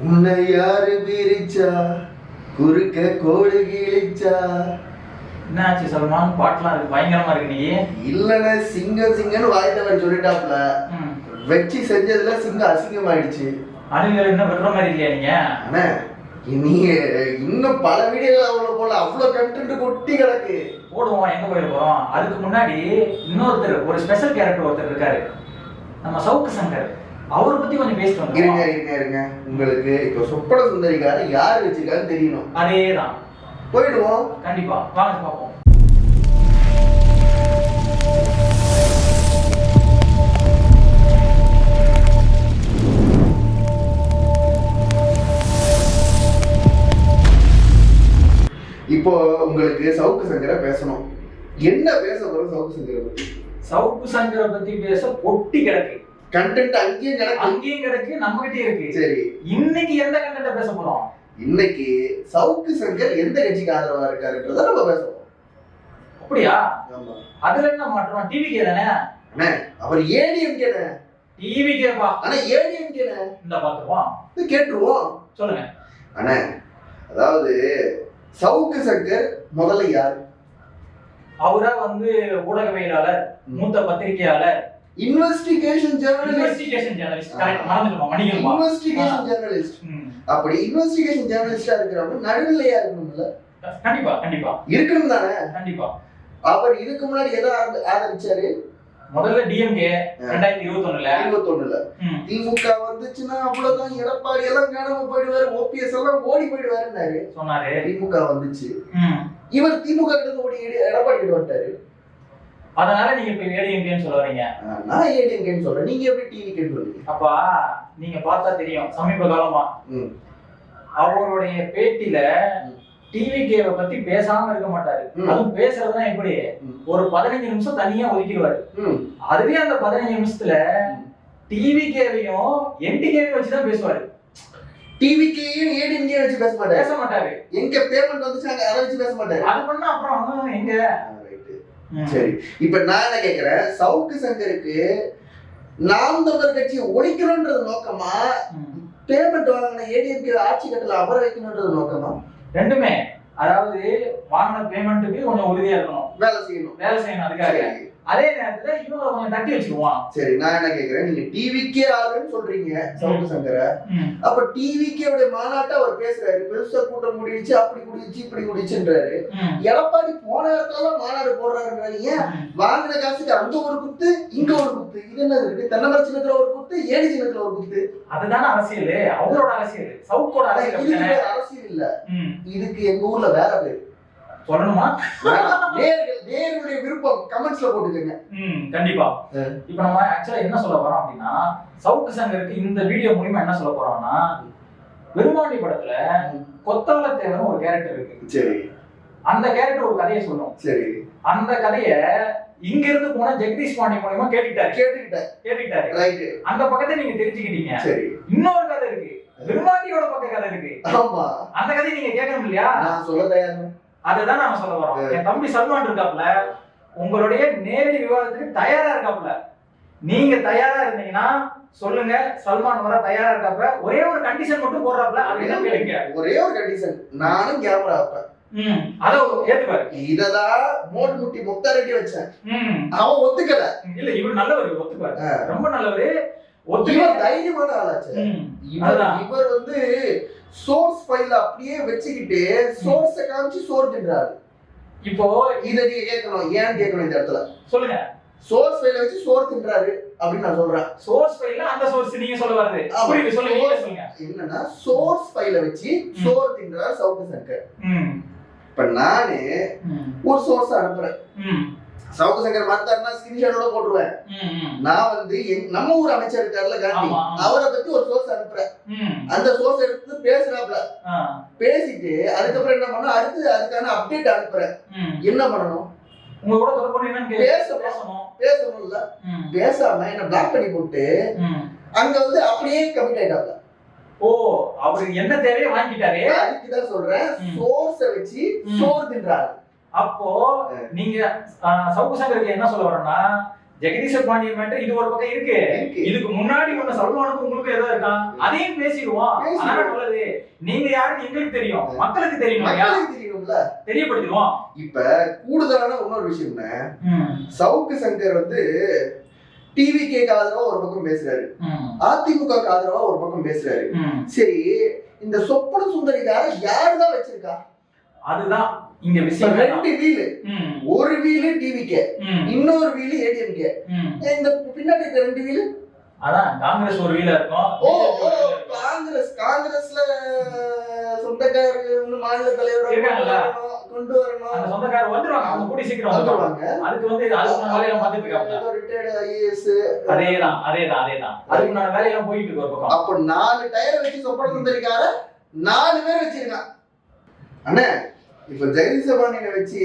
உன்னை யாரு பிரிச்சா? குறுக்க கோடு கிழிச்சா? என்னாச்சு சல்மான்? பாட்டுலாம் இருக்கு பயங்கரமா இருக்கு நீ இல்லைன்னா சிங்கம் சிங்கம்னு வாய்த்தவன் சொல்லிட்டாப்ல. வச்சு செஞ்சதுல சிங்கம் அசிங்கமாயிடுச்சு. அணில்கள் இன்னும் விடுற மாதிரி இல்லையா நீங்க? அண்ணா நீங்க இன்னும் பல வீடியோல அவ்வளவு போல அவ்வளவு கண்டென்ட் கொட்டி கிடக்கு. போடுவோம் எங்க போயிட போறோம் அதுக்கு முன்னாடி இன்னொருத்தர் ஒரு ஸ்பெஷல் கேரக்டர் ஒருத்தர் இருக்காரு. நம்ம சவுக்கு சங்கர். அவரை பத்தி கொஞ்சம் பேசிட்டு இருங்க இருங்க இருங்க. உங்களுக்கு இப்ப சொப்பன சுந்தரிக்கார யார் வச்சிருக்கான்னு தெரியணும். அதேதான். போயிடுவோம். கண்டிப்பா. வாங்க பார்ப்போம். இப்போ உங்களுக்கு சவுக்கு சங்கரை பேசணும். என்ன பேச போறோம் சவுக்கு சங்கரை பத்தி? சவுக்கு சங்கரை பத்தி பேச பொட்டி கிடக்கு. கண்டென்ட் அங்கேயும் கிடக்கு. அங்கேயும் கிடக்கு நம்ம கிட்டே இருக்கு. சரி. இன்னைக்கு எந்த கண்டென்ட் பேச போறோம்? இன்னைக்கு சவுக்கு சங்கர் எந்த கட்சிக்கு ஆதரவா இருக்காருன்றத நம்ம பேசுவோம். அப்படியா? அதுல என்ன மாற்றம்? டிவிக்கே தானே? அண்ணே அவர் ஏடிஎம் கேன டிவிக்கேப்பா ஆனா ஏடிஎம் கேன இந்த பாத்துருவோம். கேட்டுருவோம். சொல்லுங்க. அண்ணே அதாவது சவுக்கு சங்கர் முதல்ல யார்? அவரா வந்து ஊடகவியலாளர் மூத்த பத்திரிகையாளர் இன்வெஸ்டிகேஷன் ஜெர்னலிஸ்ட் இன்வெஸ்டிகேஷன் ஜேர்னலிஸ்ட் அப்படி இன்வெஸ்டிகேஷன் ஜெர்னலிஸ்டா இருக்கிறவங்க நடுநிலையா இருக்கணும்ல? கண்டிப்பா கண்டிப்பா. இருக்கணும் தானே? கண்டிப்பா. அவர் இதுக்கு முன்னாடி எதை ஆதரிச்சாரு முதல்ல டிஎம்கே ரெண்டாயிரத்தி இருபத்தி ஒண்ணுல இருபத்தொன்னுல திமுக வந்துச்சுன்னா அவ்வளவுதான் எடப்பாடி எல்லாம் காணாம போயிடுவாரு ஓபிஎஸ் எல்லாம் ஓடி போயிடுவாருன்னாரு. சொன்னாரு. திமுக வந்துச்சு. இவர் திமுக ஓடி எடி- எடப்பாடி கிட்ட வந்துட்டாரு. அதனால நீங்க இப்ப ஏடிஎம்கேன்னு சொல்ல வரீங்க. நான் ஏடிஎம்கேன்னு சொல்றேன். நீங்க எப்படி டிவி கேட்டு வரீங்க அப்பா நீங்க பார்த்தா தெரியும். சமீப காலமா. அவருடைய பேட்டியில ம். டிவிகேவை பத்தி பேசாம இருக்க மாட்டாரு. அதுவும் பேசுறதுதான் எப்படி. ஒரு பதினஞ்சு நிமிஷம் தனியா ஒதுக்கிடுவாரு. அதுவே அந்த பதினஞ்சு நிமிஷத்துல டிவிகேவையும் என்டிகேவையும் வச்சுதான் பேசுவாரு. டிவிக்கையும் ஏடிஎம்கே வச்சு பேச மாட்டாரு. பேச மாட்டாரு. எங்க பேமெண்ட் வந்துச்சு அதை வச்சு பேச மாட்டாரு. அது பண்ணா அப்புறம் எங்க. சரி. இப்ப நான் என்ன கேக்குறேன்? சவுக்கு சங்கருக்கு நாம் தமிழர் கட்சியை ஒழிக்கணும்ன்றது நோக்கமா. பேமெண்ட் வாங்கின ஏடிஎம்கே ஆட்சி கட்டல அமர வைக்கணும்ன்றது நோக்கமா? ரெண்டுமே. அதாவது வாங்கின பேமெண்ட்டுக்கு கொஞ்சம் உறுதியா இருக்கணும். வேலை செய்யணும். வேலை செய்யணும் அதுக்காக. அதே நேரத்துல இவங்க கொஞ்சம் தட்டி வச்சுக்குவான் சரி நான் என்ன கேக்குறேன்? நீங்க டிவிக்கே ஆளுன்னு சொல்றீங்க சவுக்கு சங்கரை. அப்ப டிவிக்கே உடைய மாநாட்டை அவர் பேசுறாரு. பெருசா கூட்டம் முடிச்சு அப்படி குடிச்சு இப்படி குடிச்சுன்றாரு. எடப்பாடி போன இடத்துல மாநாடு போடுறாருன்றாரு ஏன். வாங்கின காசுக்கு அங்க ஒரு குத்து இங்க ஒரு குத்து. இது என்ன இருக்கு? தென்னமர சின்னத்துல ஒரு குத்து ஏடி சின்னத்துல ஒரு குத்து. அதுதானே அரசியல். அவரோட அரசியல். சவுக்கோட அரசியல் அரசியல் இல்ல. இதுக்கு எங்க ஊர்ல வேற பேர். சொல்லணுமா நேயர்களுடைய விருப்பம் கமெண்ட்ஸ்ல போட்டுக்கோங்க. ம் கண்டிப்பா. இப்ப நம்ம ஆக்சுவலா என்ன சொல்ல போறோம் அப்படின்னா சவுக்கு சங்கருக்கு இந்த வீடியோ மூலியமா என்ன சொல்ல போறோம்னா பெருமாண்டி படத்துல கொத்தவல தேவன் ஒரு கேரக்டர் இருக்கு. சரி. அந்த கேரக்டர் ஒரு கதையை சொல்லும் சரி. அந்த கதைய இங்க இருந்து போன ஜெகதீஷ் பாண்டி மூலியமா கேட்டுக்கிட்டாரு. கேட்டுக்கிட்டாரு. ரைட்டு. அந்த பக்கத்தை நீங்க தெரிஞ்சுக்கிட்டீங்க. சரி. இன்னொரு கதை இருக்கு. பெருமாண்டியோட பக்க கதை இருக்கு. ஆமா. அந்த கதையை நீங்க கேட்கணும் இல்லையா? நான் சொல்ல தயார். அதுதான் நாம சொல்ல வரோம். என் தம்பி சல்மான் இருக்காப்ல உங்களுடைய நேரடி விவாதத்துக்கு தயாரா இருக்காப்ல நீங்க தயாரா இருந்தீங்கன்னா சொல்லுங்க சல்மான் வர தயாரா இருக்காப்ப ஒரே ஒரு கண்டிஷன் மட்டும் போடுறாப்ல அது என்ன கேளுங்க. ஒரே ஒரு கண்டிஷன் நானும் கேமரா வைப்பேன். இததான் மோட் முட்டி முத்தாரட்டி வச்சேன். அவன் ஒத்துக்கல. இல்ல இவர் நல்லவர் ஒத்துப்பாரு. ரொம்ப நல்லவரு. ஒத்துக்க இவர் தைரியமான ஆளாச்சு. இவர். இவர் வந்து சோர்ஸ் ஃபைல அப்படியே வச்சுக்கிட்டு சோர்ஸ காமிச்சு சோர் தின்றாரு இப்போ இதை நீங்க கேட்கணும் ஏன் கேட்கணும் இந்த இடத்துல? சொல்லுங்க. சோர்ஸ் ஃபைல வச்சு சோர் தின்றாரு அப்படின்னு நான் சொல்றேன். சோர்ஸ் ஃபைல்ல அந்த சோர்ஸ் நீங்க சொல்ல வருது. புரியுது சொல்லுங்க என்னன்னா சோர்ஸ் ஃபைல வச்சு சோர் தின்றாரு சவுக்கு சங்கர். இப்ப நானு ஒரு சோர்ஸ் அனுப்புறேன். சவுக்கு சங்கர் மத்தாருன்னா ஸ்கிரீன்ஷாட்டோட போட்டுருவேன். நான் வந்து நம்ம ஊர் அமைச்சர் இருக்காருல்ல காந்தி. அவரை பத்தி ஒரு சோர்ஸ் அனுப்புறேன். அந்த சோர்ஸ் எடுத்து பேசுறாப்ல. பேசிட்டு அதுக்கப்புறம் என்ன பண்ணணும்? அடுத்து அதுக்கான அப்டேட் அனுப்புறேன். என்ன பண்ணணும்? உங்க கூட தொடர்பு பேசணும். பேசணும். பேசணும்ல. பேசாம என்ன பிளாக் பண்ணி போட்டு அங்க வந்து அப்படியே கமிட் ஆயிட்டாப்ல. ஓ அவருக்கு என்ன தேவையோ வாங்கிட்டாரு. அதுக்கு தான் சொல்றேன். சோர்ஸ வச்சு. சோறு தின்றாரு. அப்போ நீங்க சவுக்கு சங்கருக்கு என்ன சொல்ல வரோம்னா ஜெகதீஷ பாண்டியன் மேட்டர் இது ஒரு பக்கம் இருக்கு. இருக்கு. இதுக்கு முன்னாடி ஒண்ணு சல்மானுக்கும் உங்களுக்கு ஏதோ இருக்கான் அதையும் பேசிடுவோம். நல்லது நீங்க யாருன்னு எங்களுக்கு தெரியும். மக்களுக்கு தெரியும் தெரியும்ல. தெரியப்படுத்திடுவோம். இப்ப கூடுதலான இன்னொரு விஷயம் ம், சவுக்கு சங்கர் வந்து டிவி கேக்கு ஆதரவா ஒரு பக்கம் பேசுறாரு. அதிமுக ஆதரவா ஒரு பக்கம் பேசுறாரு. சரி இந்த சொப்பன சுந்தரிக்கார யாருதான் வச்சிருக்கா? அதுதான் இங்க விஷயம். ரெண்டு வீலு. ஒரு வீலு டிவிக்கே. இன்னொரு வீலு ஏடிஎம்கே. இந்த பின்னாடி இருக்க ரெண்டு வீலு? அதான் காங்கிரஸ் ஒரு வீல இருக்கும். ஓ இருக்கும். காங்கிரஸ் காங்கிரஸ்ல சொந்தக்காரர் மாநில தலைவர்? கொண்டு அந்த வரணும். சொந்தக்காரர் வந்துருவாங்க அவங்க கூடி சீக்கிரம் வந்துருவாங்க. அதுக்கு வந்து அதுக்கு வேலையில பார்த்துட்டு இருக்காங்க. ரிட்டையர்டு ஐஏஎஸ் அதேதான் அதேதான் அதேதான். அதுக்கு நான் வேலையெல்லாம் போயிட்டு இருக்கு ஒரு பக்கம். அப்ப நாலு டயர் வச்சு சொப்பன சுந்தரிக்கார நாலு பேர் வச்சிருக்கான். அண்ணே இப்ப ஜெகதீசபாண்டியனை வச்சு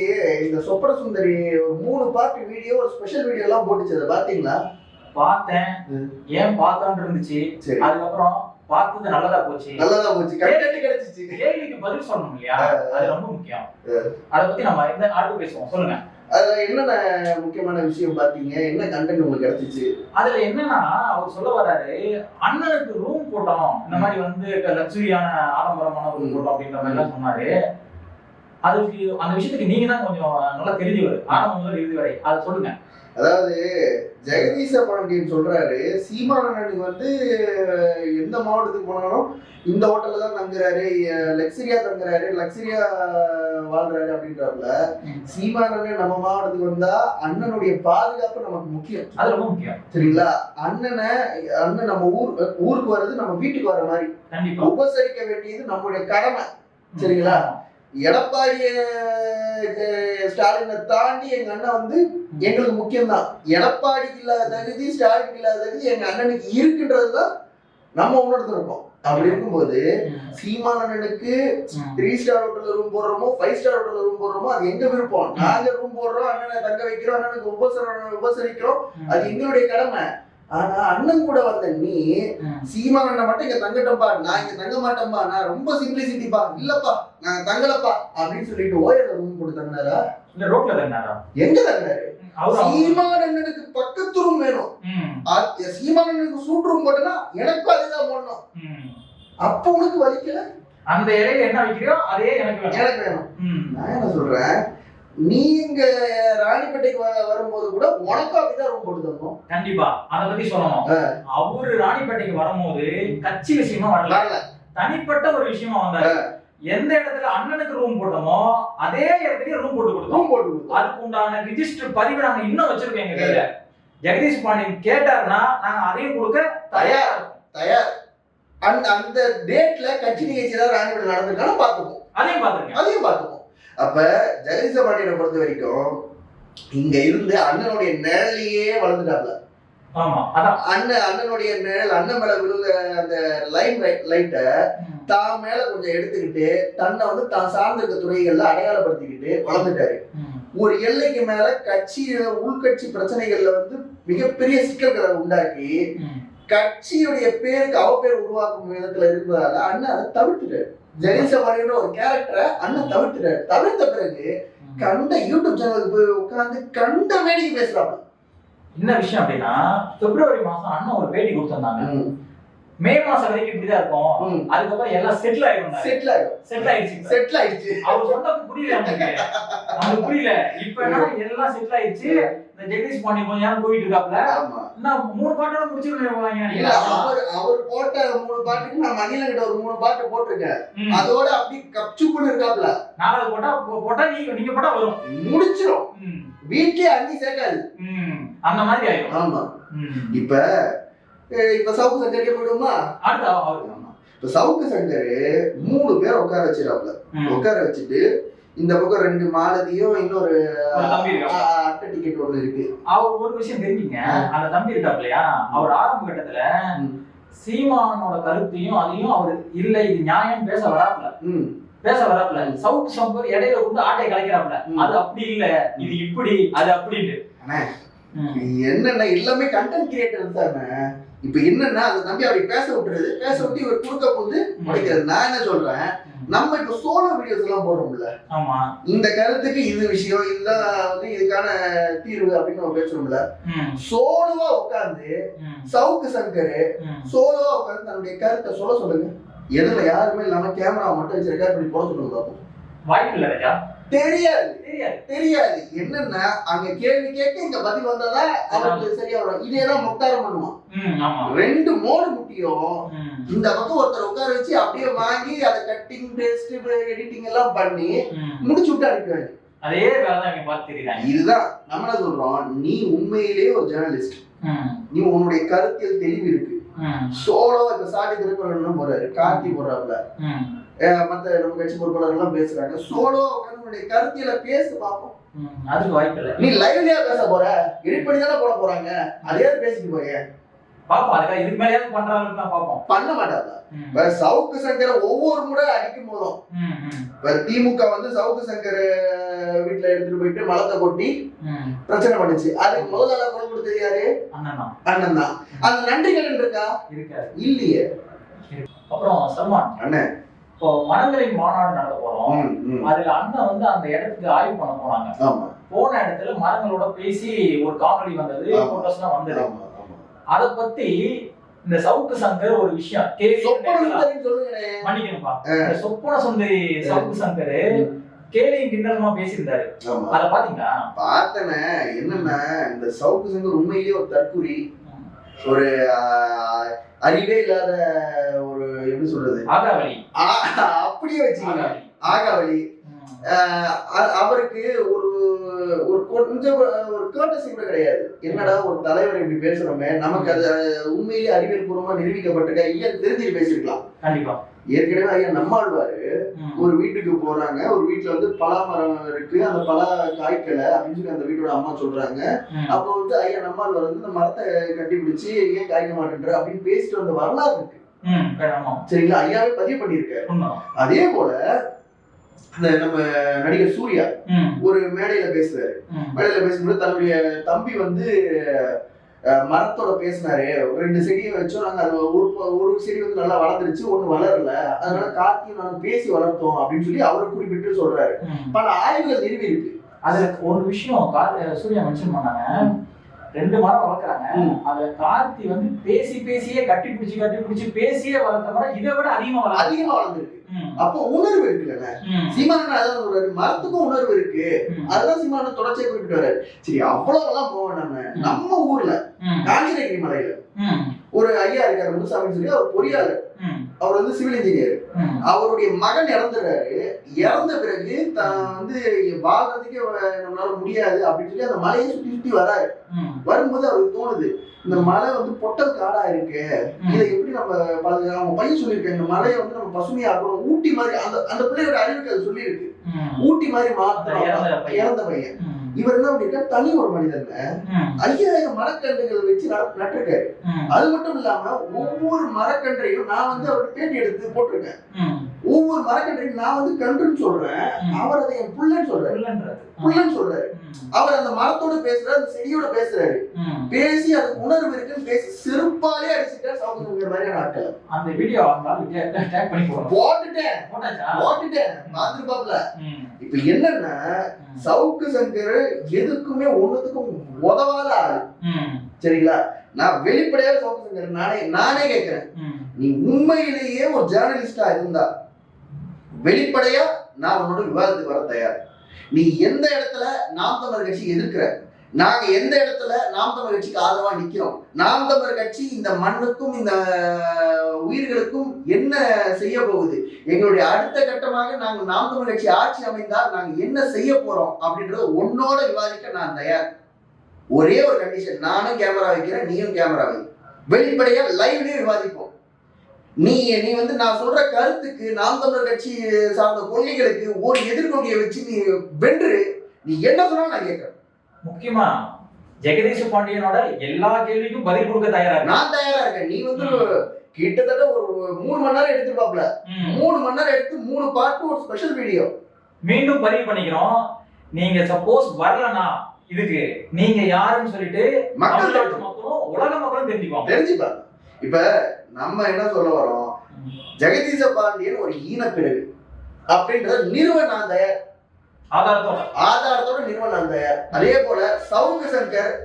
இந்த சொப்பன சுந்தரி ஒரு மூணு பார்ட் வீடியோ ஒரு ஸ்பெஷல் வீடியோ எல்லாம் போட்டுச்சு அதை பாத்தீங்களா பார்த்தேன். ஏன் பார்த்தோன்னு இருந்துச்சு. சரி. அதுக்கப்புறம் பார்த்தது நல்லதா போச்சு. நல்லதா போச்சு. கண்டென்ட் கிடைச்சிச்சு? கேள்விக்கு பதில் சொல்லணும் இல்லையா அது ரொம்ப முக்கியம். அத பத்தி நம்ம இந்த அடுத்து பேசுவோம். சொல்லுங்க. அதுல என்னென்ன முக்கியமான விஷயம் பாத்தீங்க என்ன கண்டென்ட் உங்களுக்கு கிடைச்சிச்சு? அதுல என்னன்னா அவர் சொல்ல வர்றாரு அண்ணனுக்கு ரூம் போட்டோம். இந்த மாதிரி வந்து லக்ஸுரியான ஆடம்பரமான ரூம் போட்டோம் அப்படின்ற மாதிரி எல்லாம் சொன்னாரு. அதுக்கு அந்த விஷயத்துக்கு நீங்க தான் கொஞ்சம் நல்லா தெரிஞ்சவர் ஆரம்பம் முதல் இறுதி வரை. அதை சொல்லுங்க. அதாவது ஜெகதீச பாண்டியன் சொல்றாரு சீமானனுக்கு வந்து எந்த மாவட்டத்துக்கு போனாலும் இந்த ஹோட்டல்ல தான் தங்குறாரு லக்ஸரியா தங்குறாரு லக்ஸரியா வாழ்றாரு அப்படின்றாப்புல. சீமானன் நம்ம மாவட்டத்துக்கு வந்தா அண்ணனுடைய பாதுகாப்பு நமக்கு முக்கியம். அது ரொம்ப முக்கியம். சரிங்களா? அண்ணனை அண்ணன் நம்ம ஊர் ஊருக்கு வர்றது நம்ம வீட்டுக்கு வர மாதிரி. உபசரிக்க வேண்டியது நம்முடைய கடமை. சரிங்களா? எடப்பாடி ஸ்டாலினை தாண்டி எங்க அண்ணன் வந்து எங்களுக்கு முக்கியம்தான். எடப்பாடிக்கு இல்லாத தகுதி ஸ்டாலினுக்கு இல்லாத தகுதி எங்க அண்ணனுக்கு இருக்குன்றதுதான் நம்ம உணர்ந்திருக்கோம் அப்படி இருக்கும்போது சீமான் அண்ணனுக்கு த்ரீ ஸ்டார் ஹோட்டல்ல ரூம் போடுறோமோ ஃபைவ் ஸ்டார் ஹோட்டல்ல ரூம் போடுறோமோ அது எங்க விருப்பம்? நாங்க ரூம் போடுறோம் அண்ணனை தங்க வைக்கிறோம் அண்ணனுக்கு உபசர உபசரிக்கிறோம். அது எங்களுடைய கடமை. ஆனா அண்ணன் கூட வந்த நீ. சீமான் அண்ணன் மட்டும் இங்க தங்கட்டப்பா நான் இங்க தங்க மாட்டேன்பா நான் ரொம்ப சிம்பிளிசிட்டிப்பா இல்லப்பா நான் தங்கலப்பா அப்படின்னு சொல்லிட்டு ஓயல ரூம் போட்டு தங்கினாரா? இல்ல ரோட்ல தந்தாரா எங்க தங்கினாரு? சீமான் அண்ணனுக்கு பக்கத்து ரூம் வேணும். சீமான் அண்ணனுக்கு சூட் ரூம் போட்டனா எனக்கும் அதுதான் போடணும். அப்ப உனக்கு வலிக்கல? அந்த இலையில என்ன வைக்கிறியோ அதே எனக்கு எனக்கு வேணும். நான் என்ன சொல்றேன்? நீ இங்க ராணிப்பேட்டைக்கு வரும்போது கூட உனக்கும் அப்படிதான் ரூம் போட்டு தரணும் கண்டிப்பா. அத பத்தி சொல்லணும். அவரு ராணிப்பேட்டைக்கு வரும்போது கட்சி விஷயமா வரல. தனிப்பட்ட ஒரு விஷயமா வந்தாரு. எந்த இடத்துல அண்ணனுக்கு ரூம் போட்டோமோ அதே இடத்துலயே ரூம் போட்டு கொடுத்தோம். ரூம் போட்டு கொடுத்தோம். அதுக்கு உண்டான ரிஜிஸ்டர் பதிவு நாங்க இன்னும் வச்சிருக்கோம் எங்க கையில. ஜெகதீஷ் பாண்டியன் கேட்டாருன்னா நாங்க அதையும் கொடுக்க தயாரா. தயார். அந்த அந்த டேட்ல கட்சி நிகழ்ச்சி ஏதாவது ராணிப்பேட்டை நடந்திருக்கான்னு பார்த்துப்போம். அதையும் பாத்துருங்க அதையும் பார்த்துப்போம். அப்ப ஜெகதீச பாண்டியனை பொறுத்த வரைக்கும் இங்க இருந்து அண்ணனுடைய நிழலையே வளர்ந்துட்டாப்ல அண்ணன் அண்ணனுடைய நிழல் அண்ணன் மேல விழுந்த அந்த லைன் லைட்டை. தான் மேல கொஞ்சம் எடுத்துக்கிட்டு தன்னை வந்து தான் சார்ந்திருக்க துறைகள்ல அடையாளப்படுத்திக்கிட்டு வளர்ந்துட்டாரு. ஒரு எல்லைக்கு மேல கட்சி உள்கட்சி பிரச்சனைகள்ல வந்து மிகப்பெரிய சிக்கல்களை உண்டாக்கி. கட்சியுடைய பேருக்கு அவ பேர் உருவாக்கும் விதத்துல இருந்ததால அண்ணன் அதை தவிர்த்துட்டாரு. ஜெகதீசபாணின்ற ஒரு கேரக்டரை அண்ணன் தவிர்த்துட்டாரு. தவிர்த்த பிறகு கண்ட யூடியூப் சேனலுக்கு போய் உட்கார்ந்து கண்ட வேடிக்கை பேசுறாங்க என்ன விஷயம் அப்படின்னா பிப்ரவரி மாசம் அண்ணன் ஒரு பேட்டி கொடுத்திருந்தாங்க. மே மாசம் வரைக்கும் இப்படிதான் இருக்கும். அதுக்கப்புறம் எல்லாம் செட்டில் ஆயிடும் செட்டில் ஆயிடும். செட்டில் ஆயிடுச்சு செட்டில் ஆயிடுச்சு. அவர் சொன்னது புரியல நமக்கு. புரியல. இப்ப என்ன? எல்லாம் செட்டில் ஆயிடுச்சு. இந்த ஜெகதீஷ் பாண்டி கொஞ்ச நேரம் போயிட்டு இருக்காப்ல. இன்னும் மூணு பாட்டோட நினைக்கிறேன் அவர் அவர் போட்ட மூணு பாட்டுக்கு நான் மணில கிட்ட ஒரு மூணு பாட்டு போட்டிருக்கேன். அதோட அப்படி கப்சுப்புன்னு இருக்காப்ல. நாலாவது போட்டா போட்டா நீங்க நீங்க போட்டா வரும். முடிச்சிரும். ம். வீட்லயே அங்கி சேர்க்காது. அந்த மாதிரி ஆயிடும் ஆமா. இப்ப இப்ப சவுக்கு சங்கருக்கே ஆமா இப்ப சவுக்கு சங்கர் மூணு பேர் உட்கார வச்சிடாப்ல ம். உட்கார வச்சுட்டு இந்த பக்கம் ரெண்டு மாலதியும் இன்னொரு அட்டை டிக்கெட் ஒண்ணு இருக்கு. அவர் ஒரு விஷயம் தெரிஞ்சுங்க. அந்த தம்பி இருக்காப்லையா அவர் ஆரம்ப கட்டத்துல. சீமானோட கருத்தையும் அதையும் அவர் இல்ல இது நியாயம் பேச வராப்ல பேச வராப்ல சவுத் சம்பர் இடையில கொண்டு ஆட்டை கலைக்கிறாப்ல. அது அப்படி இல்ல. இது இப்படி அது அப்படின்னு. என்னன்னா எல்லாமே கண்டென்ட் கிரியேட்டர் தானே. இப்ப என்னன்னா அந்த தம்பி அப்படி பேச விட்டுறது பேச விட்டு இவர் குறுக்க போது உடைக்கிறது நான் என்ன சொல்றேன் நம்ம இப்ப சோலோ வீடியோஸ் எல்லாம் போடுறோம்ல. இந்த கருத்துக்கு இது விஷயம் இதுதான் வந்து இதுக்கான தீர்வு அப்படின்னு நம்ம பேசுறோம்ல. சோலோவா உட்கார்ந்து சவுக்கு சங்கர். சோலோவா உட்கார்ந்து தன்னுடைய கருத்தை சொல்ல சொல்லுங்க. எதுல யாருமே இல்லாம கேமரா மட்டும் வச்சு ரெக்கார்ட் பண்ணி போட சொல்லுங்க பாப்போம். வாய்ப்பு இல்ல ராஜா. தெரியாது. தெரியாது. என்னன்னா அங்க கேள்வி கேட்க இங்க பதில் வந்தாதான் அவருக்கு சரியா வரும். இதேதான் முக்தாரம் பண்ணுவான். ம், ஆமா ரெண்டு மோடு முட்டியும் ம், இந்த பக்கம் ஒருத்தர் உட்கார வச்சு அப்படியே வாங்கி அதை கட்டிங் பேஸ்ட் எடிட்டிங் எல்லாம் பண்ணி. முடிச்சு விட்டு அனுப்பிடுவாங்க. அதே வேலைதான் இங்க பார்த்து தெரியுறாங்க. இதுதான் நம்ம என்ன சொல்றோம் நீ உண்மையிலேயே ஒரு ஜேர்னலிஸ்ட் நீ உன்னுடைய கருத்தியல் தெளிவு இருக்கு. சோலோ இப்ப சாட்டி திருப்பரன் போறாரு கார்த்தி அஹ் மத்த நம்ம கட்சி பொறுப்பாளர்கள் எல்லாம் பேசுறாங்க. சோலோ உன்னுடைய கருத்தியல பேசு பார்ப்போம். அதுக்கு வாய்ப்பு இல்ல நீ லைவ்லயா பேச போற. எடிட் பண்ணி தானே போட போறாங்க. அதே பேசிட்டு போய. பாப்போம். அதுக்காக இதுக்கு மேலேயாவது பண்றாங்க தான் பாப்போம். பண்ண மாட்டாங்க. சவுக்கு சங்கரை ஒவ்வொரு முறை அடிக்கும் போதும். இப்ப திமுக வந்து சவுக்கு சங்கர் வீட்டுல எடுத்துட்டு போயிட்டு மலத்தை கொட்டி. பிரச்சனை பண்ணுச்சு. அதுக்கு முதல் ஆளா குரல் கொடுத்தது யாரு? அண்ணன் தான். அந்த நன்றி கடன் இருக்கா இல்லையே. அப்புறம் சல்மான். அண்ணன் இப்போ மனங்களின் மாநாடு நடத்த போறோம். அதுல அண்ணன் வந்து அந்த இடத்துக்கு ஆய்வு பண்ண போனாங்க. போன இடத்துல மரங்களோட பேசி ஒரு காணொளி வந்தது. போட்டோஸ் எல்லாம் வந்தது. அத பத்தி இந்த சவுக்கு சங்கர் ஒரு விஷயம். மன்னிக்கணும்பா. சொப்பன சுந்தரி சவுக்கு சங்கர் கேள்வி கிண்டலமா பேசியிருந்தாரு. அத பாத்தீங்களா பார்த்தனே என்னன்னா இந்த சவுக்கு சங்கர் உண்மையிலேயே ஒரு தற்குறி ஒரு அறிவே இல்லாத ஒரு எப்படி சொல்றது? ஆகாவளி. அப்படியே வச்சுக்கோங்க. ஆகாவளி. அவருக்கு ஒரு ஒரு கொஞ்சம் ஒரு கேட்டசி கூட கிடையாது. என்னடா ஒரு தலைவர் இப்படி பேசுறோமே? நமக்கு அது உண்மையிலேயே அறிவியல் பூர்வமா நிரூபிக்கப்பட்டிருக்கா? இல்லையா தெரிஞ்சுட்டு பேசிருக்கலாம். கண்டிப்பா. ஏற்கனவே ஐயா நம்மாழ்வாரு ஒரு வீட்டுக்கு போறாங்க. ஒரு வீட்டுல வந்து பலா மரம் இருக்கு. அந்த பலா காய்க்கல அப்படின்னு சொல்லி அந்த வீட்டோட அம்மா சொல்றாங்க. அப்போ வந்து ஐயா நம்மாழ்வார் வந்து இந்த மரத்தை கட்டி பிடிச்சி ஏன் காய்க்க மாட்டேன்ற அப்படின்னு பேசிட்டு வந்த வரலாறு இருக்கு. சரிங்களா? ஐயாவே பதிவு பண்ணியிருக்காரு. அதே போல இந்த நம்ம நடிகர் சூர்யா ஒரு மேடையில பேசுறாரு மேடையில பேசும்போது தன்னுடைய தம்பி வந்து மரத்தோட பேசினாரு. ரெண்டு செடியை வச்சோம். நாங்க அது ஒரு ஒரு செடி வந்து நல்லா வளர்ந்துருச்சு. ஒண்ணு வளரல. அதனால கார்த்தியும் நாங்க பேசி வளர்த்தோம் அப்படின்னு சொல்லி அவரை குறிப்பிட்டு சொல்றாரு. பல ஆய்வுகள் நிறுவி இருக்கு அதுல ஒரு விஷயம் சூர்யா மென்ஷன் பண்ணாங்க. ரெண்டு மரம் வளர்க்குறாங்க. அதுல கார்த்தி வந்து பேசி பேசியே கட்டி பிடிச்சி கட்டி பிடிச்சி பேசியே வளர்த்த மரம் இதை விட அதிகமா வளர்ந்து அதிகமா வளர்ந்துருக்கு. அப்போ உணர்வு இருக்குல்ல சீமானன் அதான் சொல்றாரு மரத்துக்கும் உணர்வு இருக்கு. அதெல்லாம் சீமானன் தொடர்ச்சியா குறிப்பிட்டு வர்றாரு. சரி அவ்வளவுலாம் போக நம்ம நம்ம ஊர்ல காஞ்சிநகிரி மலையில ஒரு ஐயா இருக்காரு முனுசாமின்னு சொல்லி அவர் பொறியாளர். அவர் வந்து சிவில் இன்ஜினியர் அவருடைய மகன் இறந்துடுறாரு இறந்த பிறகு தான் வந்து வாழ்றதுக்கே நம்மளால முடியாது அப்படின்னு சொல்லி அந்த மலையை சுத்தி சுத்தி வராரு. வரும்போது அவருக்கு தோணுது இந்த மலை வந்து பொட்டல் காடா இருக்கு இதை எப்படி நம்ம அவங்க பையன் சொல்லியிருக்காங்க இந்த மலையை வந்து நம்ம பசுமையாக்கணும் ஊட்டி மாதிரி அந்த அந்த பிள்ளையோட அறிவுக்கு அது சொல்லியிருக்கு. ஊட்டி மாதிரி மாத்தணும் இறந்த பையன். இவர் என்ன பண்ணிருக்காரு தனி ஒரு மனிதன் ஐயாயிரம் மரக்கன்றுகள் வச்சு நட- நட்டிருக்காரு. அது மட்டும் இல்லாம ஒவ்வொரு மரக்கன்றையும் நான் வந்து அவருக்கு பேட்டி எடுத்து போட்டிருக்கேன். ஒவ்வொரு மரக்கன்றையும் நான் வந்து கன்றுன்னு சொல்றேன் அவர் அதை என் புள்ளன்னு சொல்றாரு. புள்ளன்னு சொல்றாரு. அவர் அந்த மரத்தோட பேசுறாரு அந்த செடியோட பேசுறாரு. பேசி அதுக்கு உணர்வு இருக்குன்னு பேசி செருப்பாலே அடிச்சுட்டார் சவுக்கு மாதிரியான ஆட்கள். அந்த வீடியோ போட்டுட்டேன். போட்டுட்டேன். பாத்துருப்பாப்ல ம், இப்ப என்னன்னா சவுக்கு சங்கர் எதுக்குமே ஒண்ணுத்துக்கும் உதவாத ஆளு. சரிங்களா? நான் வெளிப்படையாக சவுக்கு சங்கர் நானே நானே கேட்கிறேன் நீ உண்மையிலேயே ஒரு ஜேர்னலிஸ்டா இருந்தா வெளிப்படையா நான் உன்னோட விவாதத்துக்கு வர தயார். நீ எந்த இடத்துல நாம் தமிழர் கட்சி எதிர்க்கிற? நாங்க எந்த இடத்துல நாம் தமிழர் கட்சிக்கு ஆதரவா நிக்கிறோம்? நாம் தமிழர் கட்சி இந்த மண்ணுக்கும் இந்த உயிர்களுக்கும் என்ன செய்ய போகுது? எங்களுடைய அடுத்த கட்டமாக நாங்க நாம் தமிழர் கட்சி ஆட்சி அமைந்தால் நாங்க என்ன செய்ய போறோம்? அப்படின்றத உன்னோட விவாதிக்க நான் தயார். ஒரே ஒரு கண்டிஷன் நானும் கேமரா வைக்கிறேன் நீயும் கேமரா வை. வெளிப்படையா லைவ்லயும் விவாதிப்போம். நீ நீ வந்து நான் சொல்ற கருத்துக்கு நாம் தமிழர் கட்சி சார்ந்த கொள்கைகளுக்கு ஒரு எதிர்கொள்கையை வச்சு நீ வென்று நீ என்ன சொன்னாலும் நான் கேட்கறேன். முக்கியமா ஜெகதீஷ் பாண்டியனோட எல்லா கேள்விக்கும் பதில் கொடுக்க தயாரா நான் தயாரா இருக்கேன். நீ வந்து கிட்டத்தட்ட ஒரு மூணு மணி நேரம் எடுத்துருப்பாப்ல. மூணு மணி நேரம் எடுத்து மூணு பார்ட் ஒரு ஸ்பெஷல் வீடியோ மீண்டும் பதிவு பண்ணிக்கிறோம். நீங்க சப்போஸ் வரலனா இதுக்கு நீங்க யாருன்னு சொல்லிட்டு மக்கள் உலக மக்களும் தெரிஞ்சுக்குவாங்க. தெரிஞ்சுப்பாங்க. இப்ப நம்ம என்ன சொல்ல வரோம்? ஜெகதீச பாண்டியன் ஒரு ஈனப்பிறவி அப்படின்றத நிறுவ நான் தயார். ஆதாரத்தோட. ஆதாரத்தோட நிறுவ நான் தயார். அதே போல சவுக்கு சங்கர்.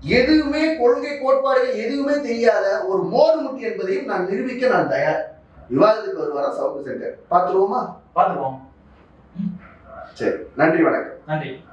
எதுவுமே கொள்கை கோட்பாடுகள் எதுவுமே தெரியாத ஒரு மோர்முட்டி என்பதையும் நான் நிரூபிக்க நான் தயார். விவாதத்துக்கு வருவாரா சவுக்கு சங்கர்? பார்த்துருவோமா? பார்த்துருவோம். சரி நன்றி வணக்கம். நன்றி.